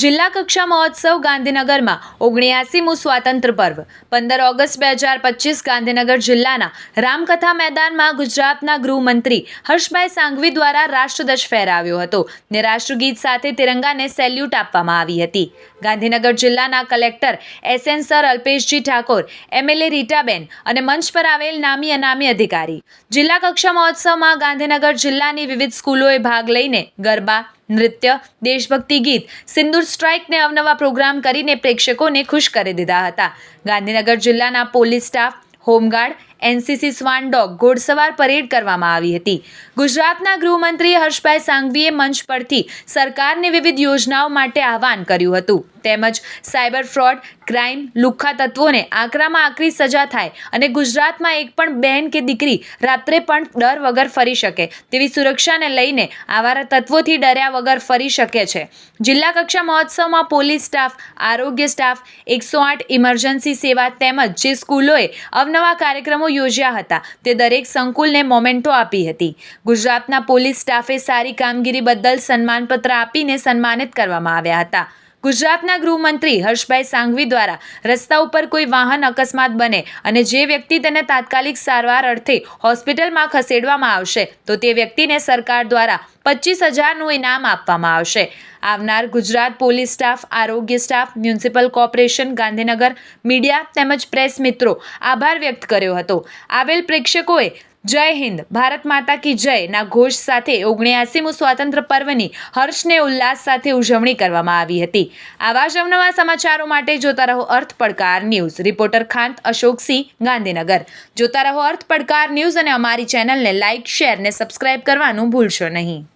જિલ્લા કક્ષા મહોત્સવ ગાંધીનગરમાં ઓગણ્યાસીમું સ્વાતંત્ર્ય પર્વ. પંદર ઓગસ્ટ બે હજાર પચીસ ગાંધીનગર જિલ્લાના રામકથા મેદાનમાં ગુજરાતના ગૃહમંત્રી હર્ષભાઈ સાંઘવી દ્વારા રાષ્ટ્રધ્વજ ફહેરાવ્યો હતો ને રાષ્ટ્રગીત સાથે તિરંગાને સેલ્યુટ આપવામાં આવી હતી. ગાંધીનગર જિલ્લાના collector S N sir અલ્પેશજી Thakor, MLA Ritaben અને મંચ પર આવેલ નામી અનામી અધિકારી. જિલ્લા કક્ષા મહોત્સવમાં ગાંધીનગર જિલ્લાની વિવિધ સ્કૂલોએ ભાગ લઈને ગરબા નૃત્ય, દેશભક્તિ ગીત, સિંદૂર સ્ટ્રાઇકને અવનવા પ્રોગ્રામ કરીને પ્રેક્ષકોને ખુશ કરી દીધા હતા. ગાંધીનગર જિલ્લાના police staff, home guard, NCC સ્વાન ડોગ ઘોડસવાર પરેડ કરવામાં આવી હતી. ગુજરાતના ગૃહમંત્રી હર્ષભાઈ સાંઘવીએ મંચ પરથી સરકારને વિવિધ યોજનાઓ માટે આહવાન કર્યું હતું. તેમજ સાયબર ફ્રોડ, ક્રાઇમ, લુખ્ખા તત્વોને આકરામાં આકરી સજા થાય અને ગુજરાતમાં એક પણ બહેન કે દીકરી રાત્રે પણ ડર વગર ફરી શકે. તેવી સુરક્ષાને લઈને આવારા તત્વોથી ડર્યા વગર ફરી શકે છે. જિલ્લા કક્ષા મહોત્સવમાં પોલીસ સ્ટાફ, આરોગ્ય સ્ટાફ, એકસો આઠ ઇમરજન્સી સેવા તેમજ જે સ્કૂલોએ અવનવા કાર્યક્રમો યોજ્યા હતા તે દરેક સંકુલને મોમેન્ટો આપી હતી. ગુજરાતના પોલીસ સ્ટાફે સારી કામગીરી બદલ સન્માનપત્ર આપીને સન્માનિત કરવામાં આવ્યા હતા. ગુજરાતના ગૃહમંત્રી હર્ષભાઈ સાંઘવી દ્વારા રસ્તા ઉપર કોઈ વાહન અકસ્માત બને અને જે વ્યક્તિ તેને તાત્કાલિક સારવાર અર્થે હોસ્પિટલમાં ખસેડવામાં આવશે, તો તે વ્યક્તિને સરકાર દ્વારા પચીસ હજારનું ઇનામ આપવામાં આવશે. આવનાર ગુજરાત પોલીસ સ્ટાફ, આરોગ્ય staff, municipal corporation, Gandhinagar media તેમજ પ્રેસ મિત્રો આભાર વ્યક્ત કર્યો હતો. આવેલ પ્રેક્ષકોએ જય હિન્દ. ભારત માતા કી જય ના ઘોષ સાથે ઓગણ્યાસીમું સ્વાતંત્ર્ય પર્વની હર્ષને ઉલ્લાસ સાથે ઉજવણી કરવામાં આવી હતી. આવા જ અવનવા સમાચારો માટે જોતા રહો અર્થ પડકાર ન્યૂઝ. રિપોર્ટર ખાંત અશોકસિંહ ગાંધીનગર. જોતા રહો અર્થ પડકાર ન્યૂઝ અને અમારી ચેનલને લાઇક શેર ને સબસ્ક્રાઇબ કરવાનું ભૂલશો નહીં.